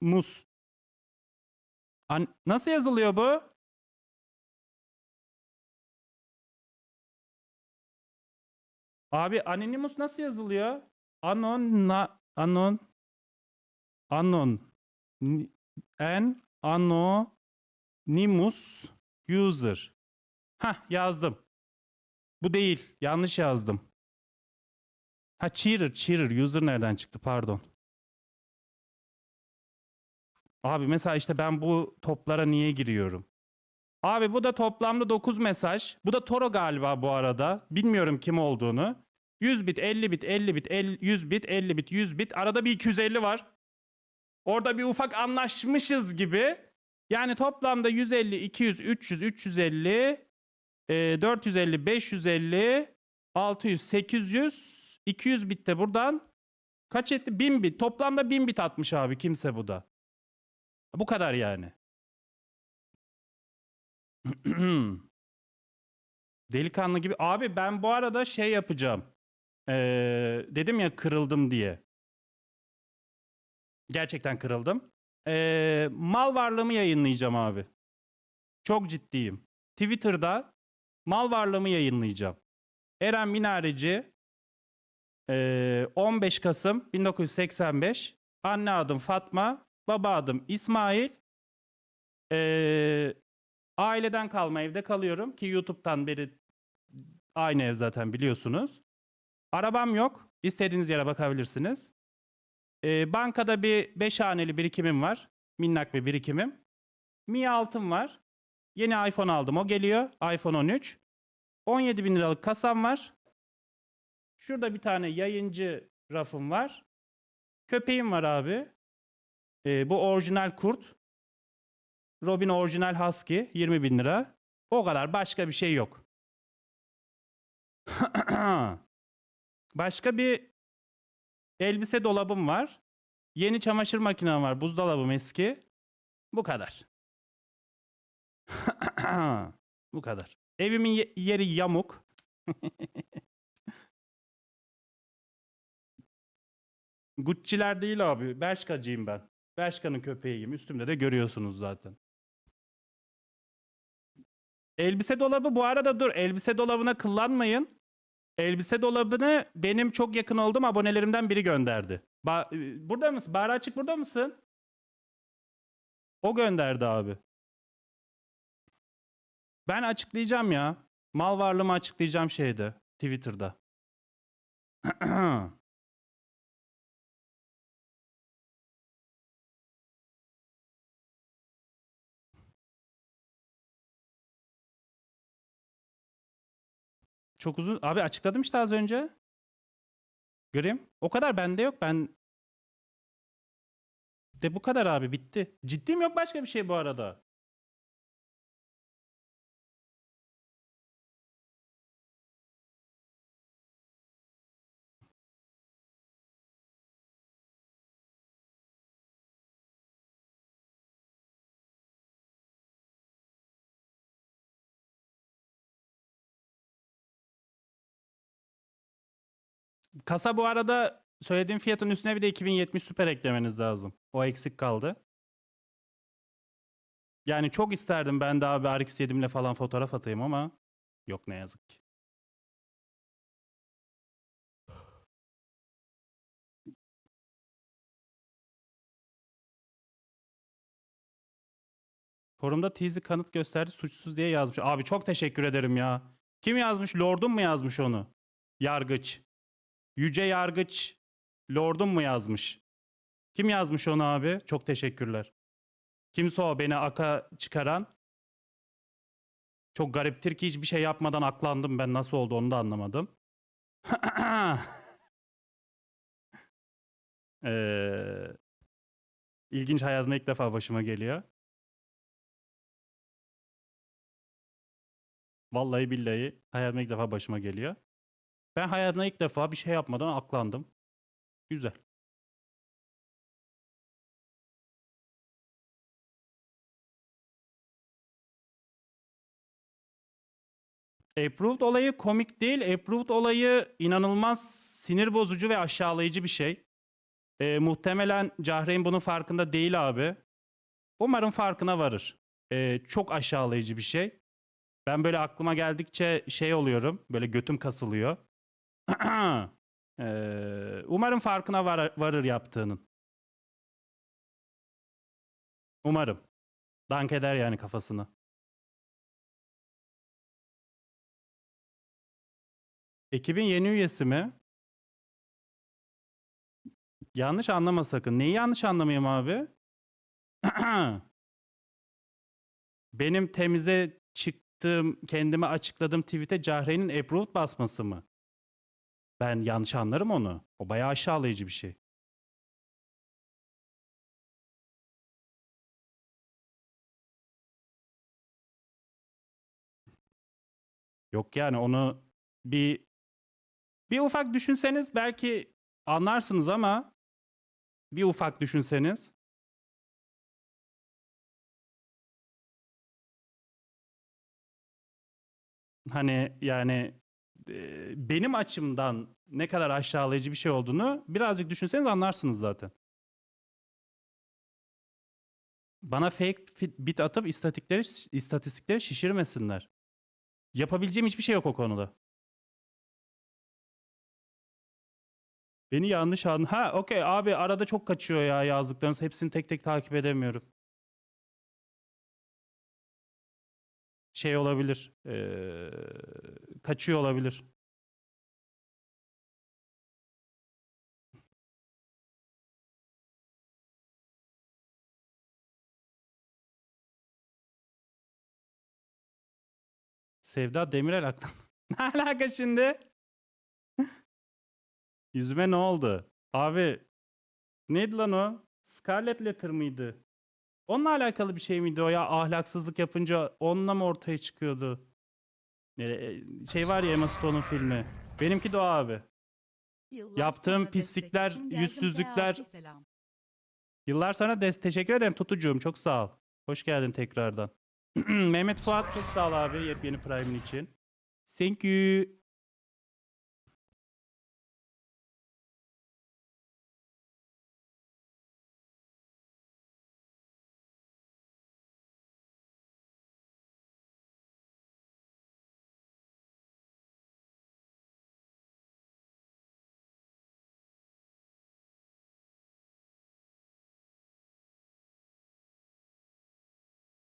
mus. An- Nasıl yazılıyor bu? Abi Anonymous nasıl yazılıyor? Anon na anon anon en anonymous user. Hah yazdım. Bu değil. Yanlış yazdım. Ha cheater, cheater. User nereden çıktı? Pardon. Abi mesela işte ben bu toplara niye giriyorum? Abi bu da toplamda 9 mesaj. Bu da Toro galiba bu arada. Bilmiyorum kim olduğunu. 100 bit, 50 bit, 50 bit, 50, 100 bit, 50 bit, 100 bit. Arada bir 250 var. Orada bir ufak anlaşmışız gibi. Yani toplamda 150, 200, 300, 350, e, 450, 550, 600, 800, 200 bit de buradan kaç etti? 1000 bit. Toplamda 1000 bit atmış abi kimse bu da. Bu kadar yani. Delikanlı gibi. Abi ben bu arada şey yapacağım. Ee, dedim ya kırıldım diye. Gerçekten kırıldım. Ee, mal varlığımı yayınlayacağım abi. Çok ciddiyim. Twitter'da mal varlığımı yayınlayacağım. Eren Minareci ee, 15 Kasım 1985 Anne adım Fatma Baba adım İsmail Ee, Aileden kalma evde kalıyorum ki YouTube'dan beri aynı ev zaten biliyorsunuz. Arabam yok. İstediğiniz yere bakabilirsiniz. Ee, bankada bir 5 haneli birikimim var. Minnak bir birikimim. Mi altın var. Yeni iPhone aldım. O geliyor. iPhone 13. 17 bin liralık kasam var. Şurada bir tane yayıncı rafım var. Köpeğim var abi. Ee, bu orijinal kurt. Robin orijinal husky 20 bin lira. O kadar başka bir şey yok. başka bir elbise dolabım var. Yeni çamaşır makinem var. Buzdolabım eski. Bu kadar. Bu kadar. Evimin ye- yeri yamuk. Gucci'ler değil abi. Bershka'cıyım ben. Bershka'nın köpeğiyim. Üstümde de görüyorsunuz zaten. Elbise dolabı bu arada dur. Elbise dolabına kullanmayın. Elbise dolabını benim çok yakın olduğum abonelerimden biri gönderdi. Ba- e, burada mısın? Bahar Açık burada mısın? O gönderdi abi. Ben açıklayacağım ya. Mal varlığımı açıklayacağım şeyde. Twitter'da. Çok uzun. Abi açıkladım işte az önce. Göreyim. O kadar bende yok. Ben de bu kadar abi bitti. Ciddiyim yok başka bir şey bu arada. Kasa bu arada söylediğim fiyatın üstüne bir de 2070 süper eklemeniz lazım. O eksik kaldı. Yani çok isterdim ben de abi RX 7'imle falan fotoğraf atayım ama yok ne yazık ki. Forumda teaser kanıt gösterdi suçsuz diye yazmış. Abi çok teşekkür ederim ya. Kim yazmış? Lordum mu yazmış onu? Yargıç. Yüce Yargıç Lordum mu yazmış? Kim yazmış onu abi? Çok teşekkürler. Kimse o beni aka çıkaran? Çok gariptir ki hiçbir şey yapmadan aklandım ben. Nasıl oldu onu da anlamadım. ee, ilginç hayatımda ilk defa başıma geliyor. Vallahi billahi hayatımda ilk defa başıma geliyor. Ben hayatımda ilk defa bir şey yapmadan aklandım. Güzel. Approved olayı komik değil. Approved olayı inanılmaz sinir bozucu ve aşağılayıcı bir şey. Ee, muhtemelen Cahreyn bunun farkında değil abi. Umarım farkına varır. Ee, çok aşağılayıcı bir şey. Ben böyle aklıma geldikçe şey oluyorum. Böyle götüm kasılıyor. Umarım farkına var- varır yaptığının. Umarım. Dank eder yani kafasını. Ekibin yeni üyesi mi? Yanlış anlama sakın. Neyi yanlış anlamayayım abi? Benim temize çıktığım, kendime açıkladığım tweet'e Cahre'nin approved basması mı? Ben yanlış anlarım onu. O bayağı aşağılayıcı bir şey. Yok yani onu bir bir ufak düşünseniz belki anlarsınız ama bir ufak düşünseniz hani yani benim açımdan ne kadar aşağılayıcı bir şey olduğunu birazcık düşünseniz anlarsınız zaten. Bana fake bit atıp istatikleri istatistikleri şişirmesinler. Yapabileceğim hiçbir şey yok o konuda. Beni yanlış anladın. Ha okey abi arada çok kaçıyor ya yazdıklarınız. Hepsini tek tek takip edemiyorum. Şey olabilir. eee, kaçıyor olabilir. Sevda Demirel aklım. Ne alaka şimdi? Yüzüme ne oldu? Abi neydi lan o? Scarlet Letter mıydı? Onunla alakalı bir şey miydi o ya? Ahlaksızlık yapınca onunla mı ortaya çıkıyordu? Ee, Şey var ya Emma Stone'un filmi. Benimki de o abi. Yıllar Yaptığım sonra destek pislikler, için geldim yüzsüzlükler- selam. Yıllar sonra des teşekkür ederim Tutucuğum. Çok sağ ol. Hoş geldin tekrardan. Mehmet Fuat çok sağ ol abi yepyeni Prime'in için. Thank you.